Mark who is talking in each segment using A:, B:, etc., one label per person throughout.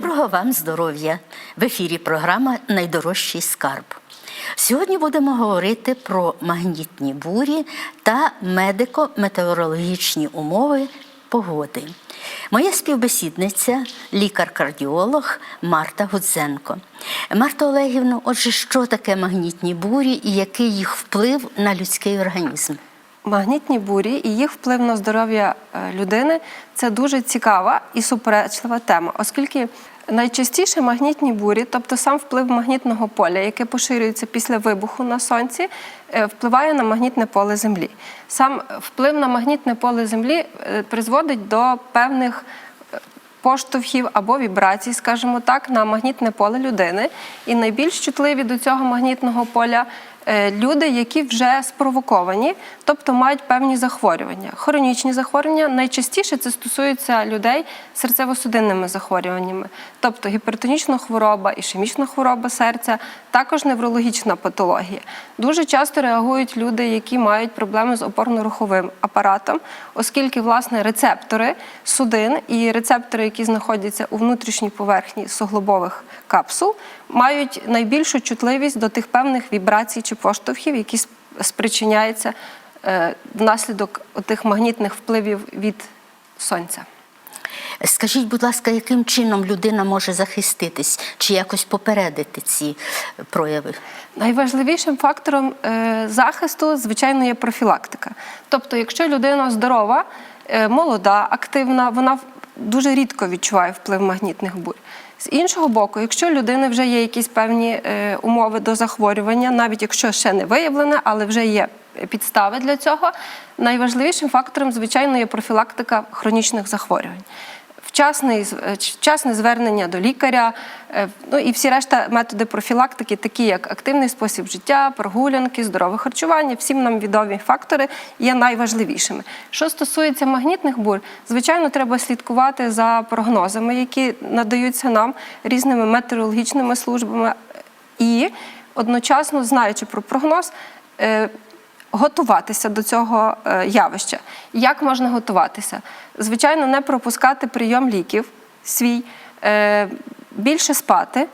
A: Доброго вам здоров'я! В ефірі програма Найдорожчий скарб. Сьогодні будемо говорити про магнітні бурі та медико-метеорологічні умови погоди. Моя співбесідниця, лікар-кардіолог Марта Гудзенко. Марта Олегівна, отже, що таке магнітні бурі і який їх вплив на людський організм?
B: Магнітні бурі і їх вплив на здоров'я е, людини це дуже цікава і суперечлива тема, оскільки найчастіше магнітні бурі, тобто сам вплив магнітного поля, яке поширюється після вибуху на сонці, е, впливає на магнітне поле Землі. Сам вплив на магнітне поле Землі е, призводить до певних поштовхів або вібрацій, скажімо так, на магнітне поле людини. І найбільш чутливі до цього магнітного поля люди, які вже спровоковані, тобто мають певні захворювання. Хронічні захворювання найчастіше це стосується людей з серцево-судинними захворюваннями, тобто гіпертонічна хвороба, ішемічна хвороба серця, також неврологічна патологія. Дуже часто реагують люди, які мають проблеми з опорно-руховим апаратом, оскільки власне рецептори судин і рецептори, які знаходяться у внутрішній поверхні суглобових капсул, мають найбільшу чутливість до тих певних вібрацій чи поштовхів, які спричиняються е, внаслідок тих магнітних впливів від сонця.
A: Скажіть, будь ласка, яким чином людина може захиститись чи якось попередити ці прояви?
B: Найважливішим фактором е, захисту, звичайно, є профілактика. Тобто, якщо людина здорова, е, молода, активна, вона дуже рідко відчуває вплив магнітних бурь. З іншого боку, якщо людини вже є якісь певні е, умови до захворювання, навіть якщо ще не виявлене, але вже є підстави для цього, найважливішим фактором, звичайно, є профілактика хронічних захворювань. Вчасний, з- е, вчасне звернення до лікаря, е, ну і всі решта методи профілактики, такі як активний спосіб життя, прогулянки, здорове харчування, всім нам відомі фактори є найважливішими. Що стосується магнітних бурь, звичайно, треба слідкувати за прогнозами, які надаються нам різними метеорологічними службами, і одночасно, знаючи про прогноз, е, готуватися до цього е, явища. Як можна готуватися? Звичайно, не пропускати прийом ліків свій, е, більше спати,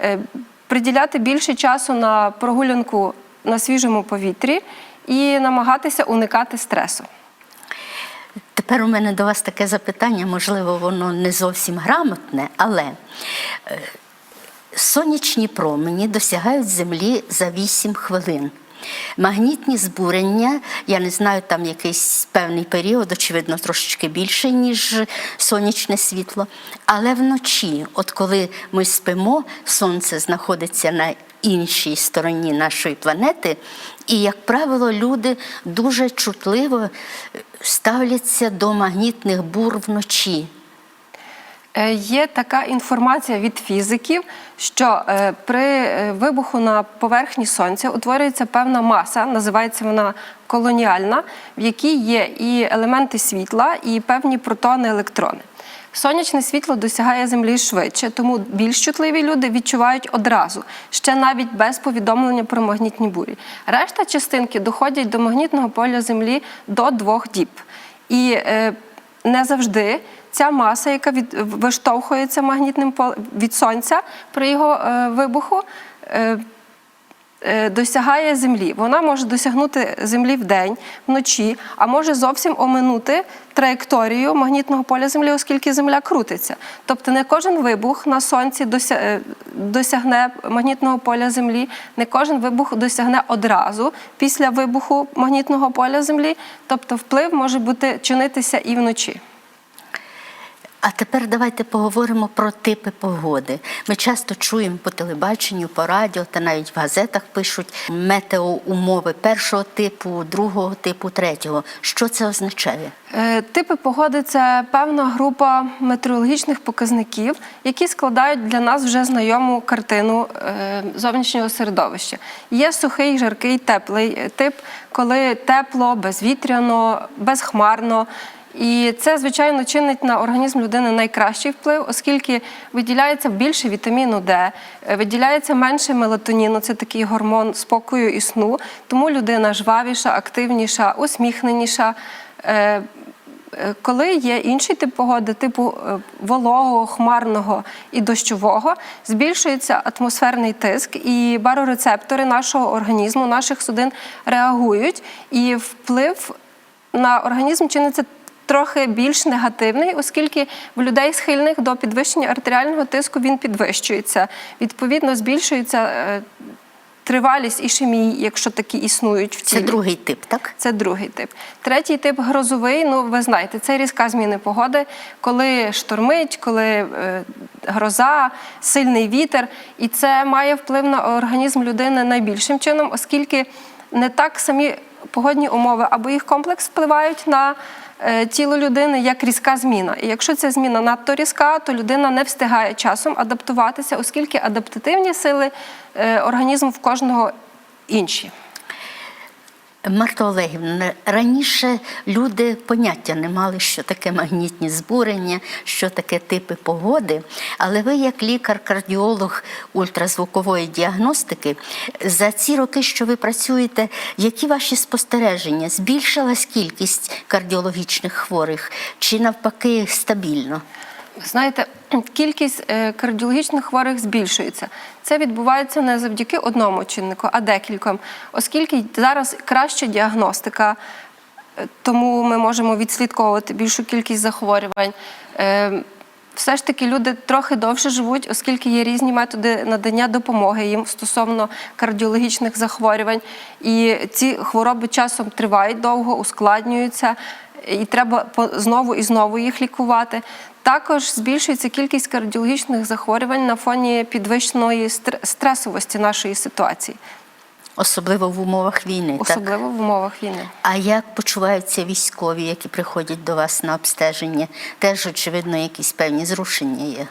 B: е, приділяти більше часу на прогулянку на свіжому повітрі і намагатися уникати стресу.
A: Тепер у мене до вас таке запитання, можливо, воно не зовсім грамотне, але сонячні промені досягають землі за 8 хвилин. Магнітні збурення, я не знаю, там якийсь певний період, очевидно, трошечки більше, ніж сонячне світло. Але вночі, от коли ми спимо, сонце знаходиться на іншій стороні нашої планети, і, як правило, люди дуже чутливо ставляться до магнітних бур вночі.
B: Е, Є така інформація від фізиків, що е, при е, вибуху на поверхні сонця утворюється певна маса, називається вона колоніальна, в якій є і елементи світла, і певні протони, електрони. Сонячне світло досягає землі швидше, тому більш чутливі люди відчувають одразу, ще навіть без повідомлення про магнітні бурі. Решта частинки доходять до магнітного поля землі до двох діб. І е, не завжди ця маса, яка від, виштовхується магнітним пол- від сонця при його е, вибуху, е, е, досягає землі. Вона може досягнути землі вдень, вночі, а може зовсім оминути траєкторію магнітного поля землі, оскільки земля крутиться. Тобто не кожен вибух на сонці дося- досягне магнітного поля землі, не кожен вибух досягне одразу після вибуху магнітного поля землі. Тобто вплив може бути чинитися і вночі.
A: А тепер давайте поговоримо про типи погоди. Ми часто чуємо по телебаченню, по радіо та навіть в газетах пишуть метеоумови першого типу, другого типу, третього. Що це означає?
B: Е, Типи погоди це певна група метеорологічних показників, які складають для нас вже знайому картину е, зовнішнього середовища. Є сухий, жаркий, теплий тип, коли тепло, безвітряно, безхмарно. І це, звичайно, чинить на організм людини найкращий вплив, оскільки виділяється більше вітаміну Д, е, виділяється менше мелатоніну, це такий гормон спокою і сну. Тому людина жвавіша, активніша, усміхненіша. е, Е, Коли є інший тип погоди, типу вологого, хмарного і дощового, збільшується атмосферний тиск, і барорецептори нашого організму, наших судин реагують, і вплив на організм чиниться трохи більш негативний, оскільки в людей схильних до підвищення артеріального тиску він підвищується. Відповідно, збільшується е, тривалість ішемії, якщо такі існують в
A: Це другий тип, так?
B: Це другий тип. Третій тип грозовий. Ну, ви знаєте, це різка зміни погоди, коли штормить, коли е, гроза, сильний вітер. І це має вплив на організм людини найбільшим чином, оскільки не так самі погодні умови або їх комплекс впливають на е, тіло людини як різка зміна. І якщо ця зміна надто різка, то людина не встигає часом адаптуватися, оскільки адаптативні сили е, організму в кожного інші.
A: Марта Олегівна, раніше люди поняття не мали, що таке магнітні збурення, що таке типи погоди. Але ви, як лікар-кардіолог ультразвукової діагностики, за ці роки, що ви працюєте, які ваші спостереження? Збільшилась кількість кардіологічних хворих чи навпаки стабільно?
B: Знаєте, кількість е, кардіологічних хворих збільшується. Це відбувається не завдяки одному чиннику, а декільком, оскільки зараз краща діагностика, е, тому ми можемо відслідковувати більшу кількість захворювань. Все ж таки люди трохи довше живуть, оскільки є різні методи надання допомоги їм стосовно кардіологічних захворювань. І ці хвороби часом тривають довго, ускладнюються, і треба знову і знову їх лікувати. Також збільшується кількість кардіологічних захворювань на фоні підвищеної стр- стресовості нашої ситуації,
A: Особливо в умовах війни, так?
B: особливо в умовах війни.
A: А як почуваються військові, які приходять до вас на обстеження? Теж, очевидно, якісь певні зрушення є.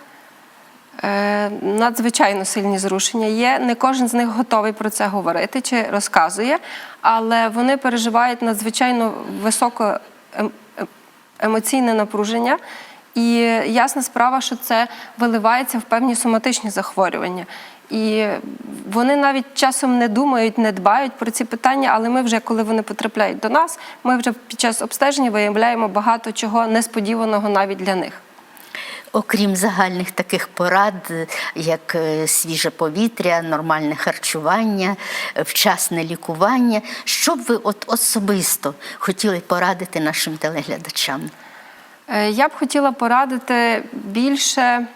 B: Е, надзвичайно сильні зрушення є. Не кожен з них готовий про це говорити чи розказує, але вони переживають надзвичайно високе ем- ем- емоційне напруження. І ясна справа, що це виливається в певні соматичні захворювання. І вони навіть часом не думають, не дбають про ці питання, але ми вже, коли вони потрапляють до нас, ми вже під час обстеження виявляємо багато чого несподіваного навіть для них.
A: Окрім загальних таких порад, як е, свіже повітря, нормальне харчування, е, вчасне лікування, що б ви от особисто хотіли порадити нашим телеглядачам?
B: Е, Я б хотіла порадити більше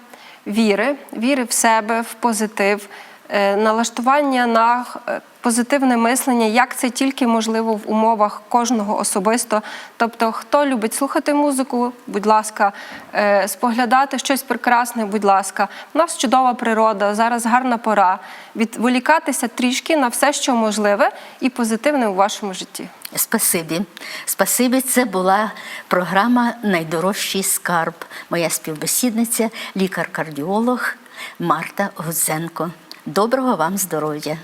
B: віри, віри в себе, в позитив, е, налаштування на е, позитивне мислення, як це тільки можливо в умовах кожного особисто. Тобто, хто любить слухати музику, будь ласка, е, споглядати щось прекрасне, будь ласка. У нас чудова природа, зараз гарна пора. Відволікатися трішки на все, що можливе, і позитивне у вашому житті.
A: Спасибі. Спасибі. Це була програма Найдорожчий скарб. Моя співбесідниця, лікар-кардіолог Марта Гудзенко. Доброго вам здоров'я!